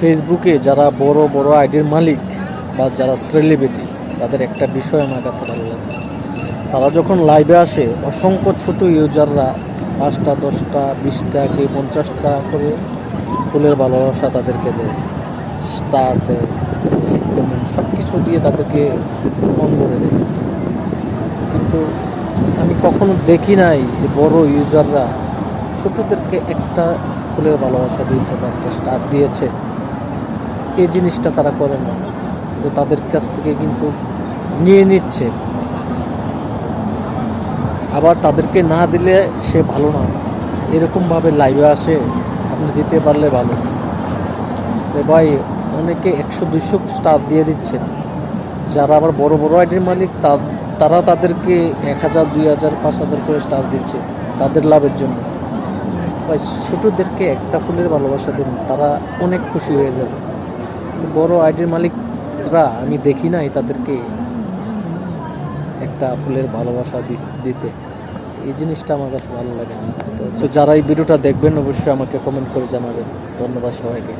ফেসবুকে যারা বড় বড় আইডির মালিক বা যারা সেলিব্রিটি তাদের একটা বিষয় আমার কাছে ভালো লাগে। তারা যখন লাইভে আসে, অসংখ্য ছোট ইউজাররা পাঁচটা, দশটা, বিশটা কি পঞ্চাশটা করে ফুলের ভালোবাসা তাদেরকে দেয়। স্টার দেয় সব কিছু দিয়ে তাদেরকে মন করে দেয়। কিন্তু আমি কখনো দেখি নাই যে বড় ইউজাররা ছোটদেরকে একটা ফুলের ভালোবাসা দিয়েছে বা একটা স্টার দিয়েছে। এই জিনিসটা তারা করে না। কিন্তু তাদের কাছ থেকে কিন্তু নিয়ে নিচ্ছে। আবার তাদেরকে না দিলে সে ভালো না। এরকমভাবে লাইভে আসে, আপনি দিতে পারলে ভালো। ভাই, অনেকে একশো দুশো স্টার দিয়ে দিচ্ছে। যারা আবার বড় বড় আইডির মালিক তারা তাদেরকে এক হাজার, দুই হাজার, পাঁচ হাজার করে স্টার দিচ্ছে তাদের লাভের জন্য। ভাই, ছোটোদেরকে একটা ফুলের ভালোবাসা দিন, তারা অনেক খুশি হয়ে যাবে। বড় আইডির মালিকরা আমি দেখি নাই তাদেরকে একটা ফুলের ভালোবাসা দিতে। এই জিনিসটা আমার কাছে ভালো লাগে না। তো যারা এই ভিডিওটা দেখবেন, অবশ্যই আমাকে কমেন্ট করে জানাবেন। ধন্যবাদ সবাইকে।